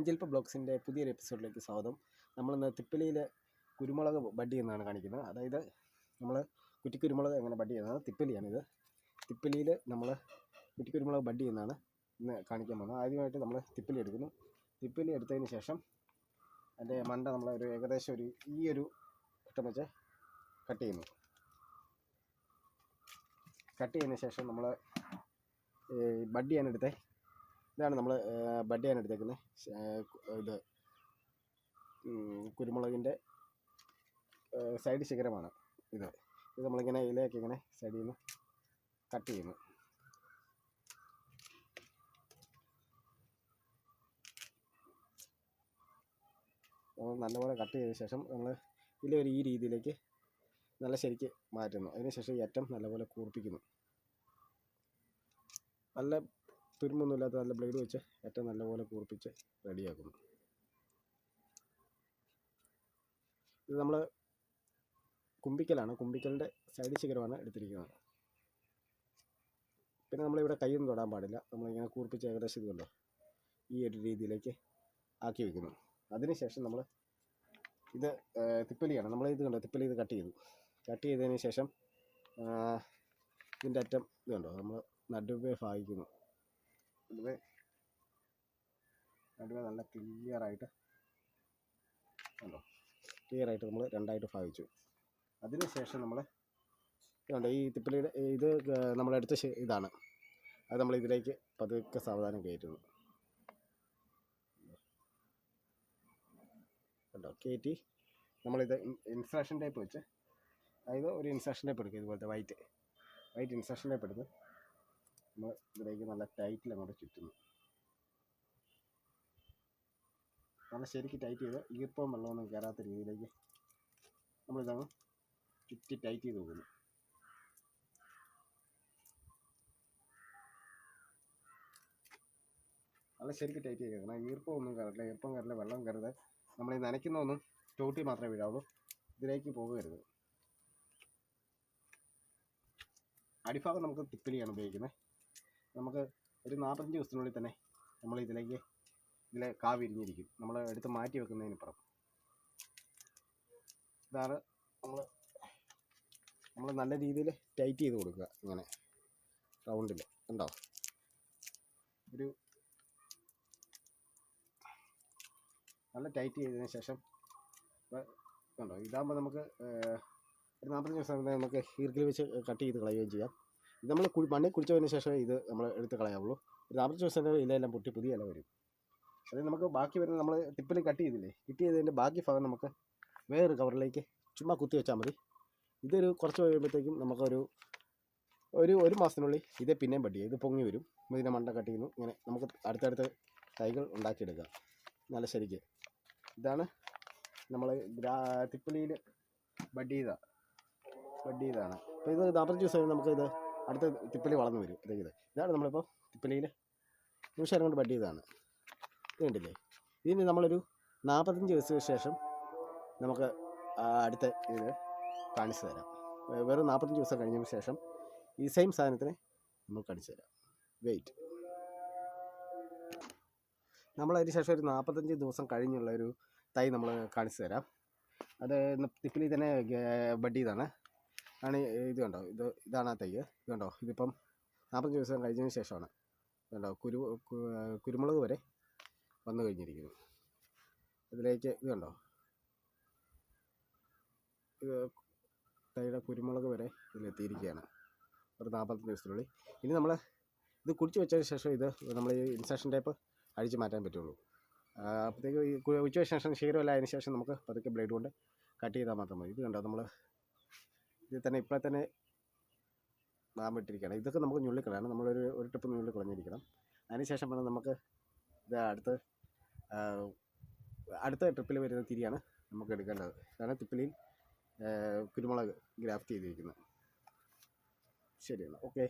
അഞ്ചൽപ്പ ബ്ലോഗ്സിന്റെ പുതിയൊരു എപ്പിസോഡിലേക്ക് സ്വാഗതം. നമ്മളിന്ന് തിപ്പലിയിൽ കുരുമുളക് ബഡ്ഡി എന്നാണ് കാണിക്കുന്നത്. അതായത് നമ്മൾ കുറ്റിക്കുരുമുളക് എങ്ങനെ ബഡ്ഡി ചെയ്യുന്നത്? തിപ്പലിയാണിത്. തിപ്പലിയിൽ നമ്മൾ കുറ്റിക്കുരുമുളക് ബഡ്ഡി എന്നാണ് ഇന്ന് കാണിക്കാൻ പോകുന്നത്. ആദ്യമായിട്ട് നമ്മൾ തിപ്പലി എടുക്കുന്നു. തിപ്പലി എടുത്തതിന് ശേഷം അതിന്റെ മണ്ട നമ്മൾ ഒരു ഏകദേശം ഒരു ഈ ഒരു ഇഷ്ടം വെച്ച് കട്ട് ചെയ്യുന്നു. കട്ട് ചെയ്തതിന് ശേഷം നമ്മൾ ബഡ് ചെയ്യാൻ എടുത്തേ ഇതാണ് നമ്മൾ ബഡ് ചെയ്യാൻ എടുത്തേക്കുന്നത് ഇത് കുരുമുളകിന്റെ സൈഡ് ശിഖരമാണ് ഇത്. ഇത് നമ്മളിങ്ങനെ ഇലയൊക്കെ ഇങ്ങനെ സൈഡിൽ നിന്ന് കട്ട് ചെയ്യുന്നു. നല്ലപോലെ കട്ട് ചെയ്ത ശേഷം നമ്മൾ ഇല ഒരു ഈ രീതിയിലേക്ക് നല്ല ശരിക്ക് മാറ്റുന്നു. അതിനുശേഷം ഈ അറ്റം നല്ലപോലെ കൂർപ്പിക്കുന്നു. നല്ല തുരുമ്പൊന്നുമില്ലാത്ത നല്ല ബ്ലേഡ് വെച്ച് ഏറ്റവും നല്ലപോലെ കൂർപ്പിച്ച് റെഡിയാക്കുന്നു. ഇത് നമ്മൾ കുമ്പിക്കലാണ്. കുമ്പിക്കലിന്റെ സൈഡ് ശിഖരമാണ് എടുത്തിരിക്കുന്നത്. പിന്നെ നമ്മളിവിടെ കൈയൊന്നും തൊടാൻ പാടില്ല. നമ്മളിങ്ങനെ കൂർപ്പിച്ച് ഏകദേശം ഇതുണ്ടോ? ഈ ഒരു രീതിയിലേക്ക് ആക്കി വെക്കുന്നു. അതിനുശേഷം നമ്മൾ ഇത് തിപ്പലിയാണ്. നമ്മൾ ഇത് കണ്ടോ? തിപ്പലി ഇത് കട്ട് ചെയ്തു. കട്ട് ചെയ്തതിന് ശേഷം ഇതിന്റെ അറ്റം ഇത് കണ്ടോ നമ്മൾ നടുവേ ഭാഗിക്കുന്നു. നടുവേ നടുവേ നല്ല ക്ലിയർ ആയിട്ട് കണ്ടോ? ക്ലിയർ ആയിട്ട് നമ്മൾ രണ്ടായിട്ട് ഭാവിച്ചു അതിനുശേഷം നമ്മൾ ഇതുണ്ട് ഈ തിപ്പലിയുടെ ഇത് നമ്മളെടുത്ത ഇതാണ്. അത് നമ്മൾ ഇതിലേക്ക് പതുക്കെ സാവധാനം കയറ്റുന്നു. കണ്ടോ കയറ്റി നമ്മളിത് ഇൻസ്ട്രക്ഷൻ ടൈപ്പ് വെച്ച് അതായത് ഒരു ഇൻസ്ട്രക്ഷൻ ടൈപ്പ് എടുക്കുക ഇതുപോലത്തെ വൈറ്റ് വൈറ്റ് ഇൻസ്ട്രക്ഷൻ ടൈപ്പ് എടുത്ത് നമ്മൾ ഇതിലേക്ക് നല്ല ടൈറ്റിൽ അങ്ങോട്ട് ചുറ്റുന്നു. നല്ല ശരിക്ക് ടൈറ്റ് ചെയ്ത് ഈർപ്പം വെള്ളമൊന്നും കയറാത്ത രീതിയിലേക്ക് നമ്മളിതങ്ങ് ചുറ്റി ടൈറ്റ് ചെയ്ത് പോകുന്നു നല്ല ശരിക്ക് ടൈറ്റ് ചെയ്ത് കാരണം ഈർപ്പമൊന്നും കയറില്ല ഈർപ്പം കയറില്ല വെള്ളം കയറരുത് നമ്മൾ ഈ നനയ്ക്കുന്നതൊന്നും ചോട്ടി മാത്രമേ വീഴാവുള്ളൂ. ഇതിലേക്ക് പോകരുത്. അടിഭാഗം നമുക്ക് തിപ്പിലിയാണ് ഉപയോഗിക്കുന്നത്. നമുക്ക് ഒരു നാൽപ്പത്തഞ്ച് ദിവസത്തിനുള്ളിൽ തന്നെ നമ്മൾ ഇതിലേക്ക് ഇതിലെ കാ വിരിഞ്ഞിരിക്കും നമ്മൾ എടുത്ത് മാറ്റി വെക്കുന്നതിന് പുറം ഇതാണ് നമ്മൾ നമ്മൾ നല്ല രീതിയിൽ ടൈറ്റ് ചെയ്ത് കൊടുക്കുക ഇങ്ങനെ റൗണ്ടിൽ ഉണ്ടോ ഒരു നല്ല ടൈറ്റ് ചെയ്തതിന് ശേഷം ഉണ്ടോ ഇതാകുമ്പോൾ നമുക്ക് ഒരു നാൽപ്പത്തഞ്ച് ദിവസം നമുക്ക് ഈർക്കിൽ വെച്ച് കട്ട് ചെയ്ത് കളയുകയും ചെയ്യാം. ഇത് നമ്മൾ മണ്ണിൽ കുടിച്ചതിന് ശേഷം ഇത് നമ്മൾ എടുത്ത് കളയാവുള്ളൂ. ഒരു നാൽപ്പത്തഞ്ച് ദിവസം ഇലയെല്ലാം പൊട്ടി പുതിയ ഇല വരും. അതായത് നമുക്ക് ബാക്കി വരുന്ന നമ്മൾ ടിപ്പിൽ കട്ട് ചെയ്തില്ലേ കട്ട് ചെയ്തതിന്റെ ബാക്കി ഭാഗം നമുക്ക് വേറൊരു കവറിലേക്ക് ചുമ്മാ കുത്തി വെച്ചാൽ മതി. ഇതൊരു കുറച്ച് കഴിയുമ്പോഴത്തേക്കും നമുക്കൊരു ഒരു ഒരു മാസത്തിനുള്ളിൽ ഇതേ പിന്നെയും പട്ടി ഇത് പൊങ്ങി വരും. ഇതിനെ മണ്ട കട്ട് ചെയ്യുന്നു. ഇങ്ങനെ നമുക്ക് അടുത്തടുത്ത് തൈകൾ ഉണ്ടാക്കിയെടുക്കാം. നല്ല ശരിക്ക്. ഇതാണ് നമ്മൾ ഗ്രാ തിപ്പലിയിൽ ബഡ് ചെയ്ത ബഡ് ചെയ്താണ് അപ്പോൾ ഇത് നാൽപ്പത്തഞ്ച് ദിവസം നമുക്കിത് അടുത്ത തിപ്പലി വളർന്നു വരും. ഇതേ ഇത്. ഇതാണ് നമ്മളിപ്പോൾ തിപ്പലിയിൽ നിമിഷം കൊണ്ട് ബഡ് ചെയ്തതാണ് കണ്ടില്ലേ? ഇതിന് നമ്മളൊരു നാൽപ്പത്തഞ്ച് ദിവസത്തിന് ശേഷം നമുക്ക് അടുത്ത ഇത് കാണിച്ചു തരാം. വെറും നാൽപ്പത്തഞ്ച് ദിവസം കഴിഞ്ഞതിന് ശേഷം ഈ സെയിം സാധനത്തിന് നമുക്ക് കാണിച്ചു തരാം. വെയിറ്റ് നമ്മളതിന് ശേഷം ഒരു നാൽപ്പത്തഞ്ച് ദിവസം കഴിഞ്ഞുള്ള ഒരു തൈ നമ്മൾ കാണിച്ചു തരാം. അത് തിപ്പിലി തന്നെ ബഡ് ചെയ്താണ് ആണ് ഇത് കണ്ടോ? ഇത് ഇതാണ് ആ തൈ ഇത് കണ്ടോ? ഇതിപ്പം നാൽപ്പത്തഞ്ച് ദിവസം കഴിഞ്ഞതിന് ശേഷമാണ്. കണ്ടോ? കുരു കുരുമുളക് വരെ വന്നു കഴിഞ്ഞിരിക്കുന്നു. ഇതിലേക്ക് ഇത് കണ്ടോ? ഇത് തൈയുടെ കുരുമുളക് വരെ ഇതിലെത്തിയിരിക്കുകയാണ്. ഒരു നാൽപ്പത്തഞ്ച് ദിവസത്തിനുള്ളിൽ. ഇനി നമ്മൾ ഇത് കുടിച്ച് വെച്ചതിന് ശേഷം ഇത് നമ്മൾ ഈ ഇൻസെക്ഷൻ ടൈപ്പ് അഴിച്ച് മാറ്റാൻ പറ്റുള്ളൂ. അപ്പോഴത്തേക്ക് ഈ ഉച്ച ശേഷം ക്ഷീരമല്ല അതിന് ശേഷം നമുക്ക് പതുക്കെ ബ്ലേഡ് കൊണ്ട് കട്ട് ചെയ്താൽ മാത്രം മതി. ഇത് കണ്ടോ? നമ്മൾ ഇതിൽ തന്നെ ഇപ്പോഴെ തന്നെ നാം ഇട്ടിരിക്കുകയാണ്. ഇതൊക്കെ നമുക്ക് ഞുള്ളിക്കളയാണ്. നമ്മളൊരു ഒരു ട്രിപ്പ് ഞുള്ളി കളഞ്ഞിരിക്കണം. അതിനുശേഷം വേണം നമുക്ക് ഇത് അടുത്ത് അടുത്ത ട്രിപ്പിൽ വരുന്ന തിരിയാണ് നമുക്ക് എടുക്കേണ്ടത്. ഇതാണ് തിപ്പിലിയിൽ കുരുമുളക് ഗ്രാഫ്റ്റ് ചെയ്തിരിക്കുന്നത്. ശരിയാണ് ഓക്കെ.